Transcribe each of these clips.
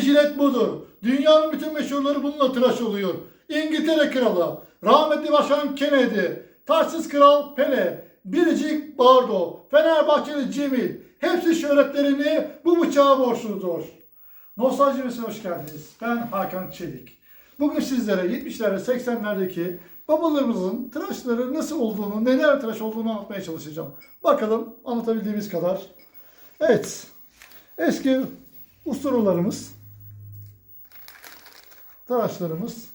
Jilet budur. Dünyanın bütün meşhurları bununla tıraş oluyor. İngiltere Kralı, rahmetli Başkan Kennedy, Taçsız Kral Pele, Biricik Bardo, Fenerbahçeli Cemil. Hepsi şöhretlerini bu bıçağa borçludur. Nostaljimize hoş geldiniz. Ben Hakan Çelik. Bugün sizlere 70'lerde 80'lerdeki babalarımızın tıraşları nasıl olduğunu, neler tıraş olduğunu anlatmaya çalışacağım. Bakalım anlatabildiğimiz kadar. Evet. Eski usturlarımız, tıraşlarımız.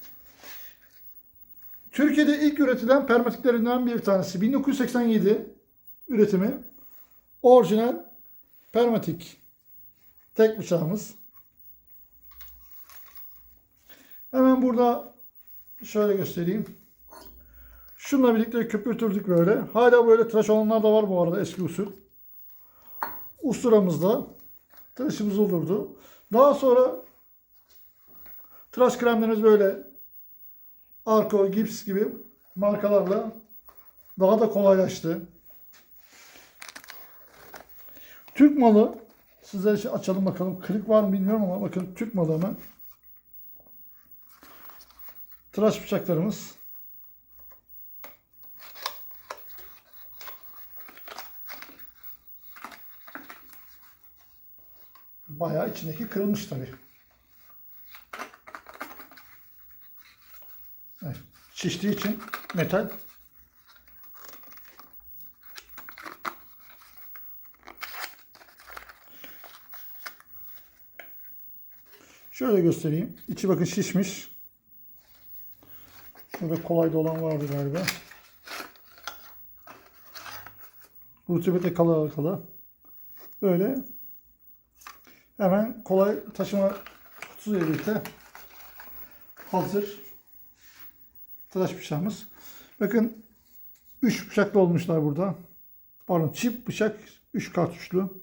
Türkiye'de ilk üretilen permatiklerinden bir tanesi. 1987 üretimi. Orijinal permatik tek bıçağımız. Hemen burada şöyle göstereyim. Şununla birlikte köpürtürdük böyle. Hala böyle tıraş olanlar da var bu arada eski usul. Usturamızda tıraşımız olurdu. Daha sonra tıraş kremlerimiz böyle Arko, Gips gibi markalarla daha da kolaylaştı. Türk malı sizlere şey açalım bakalım. Kırık var mı bilmiyorum ama bakın Türk malı hemen. Tıraş bıçaklarımız. Bayağı içindeki kırılmış tabii. Şiştiği için metal. Şöyle göstereyim. İçi bakın şişmiş. Şöyle kolay da olan vardı galiba. Rutubete kala kala. Böyle hemen kolay taşıma kutusuyla birlikte hazır tıraş bıçağımız. Bakın 3 bıçaklı olmuşlar burada. Pardon çift bıçak 3 kartuşlu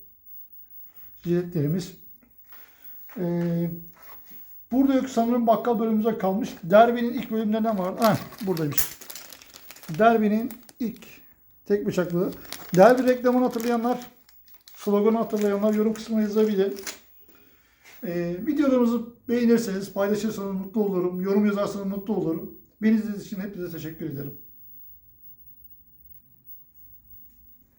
jiletlerimiz. Ee, burada yok sanırım bakkal bölümümüze kalmış. Derbi'nin ilk bölümlerinden var. Ah buradaymış. Derbi'nin ilk tek bıçaklı. Derbi reklamını hatırlayanlar, sloganı hatırlayanlar yorum kısmına yazabilir. Ee, videolarımızı beğenirseniz, paylaşırsanız mutlu olurum. Yorum yazarsanız mutlu olurum. Beni izlediğiniz için hepinize teşekkür ederim.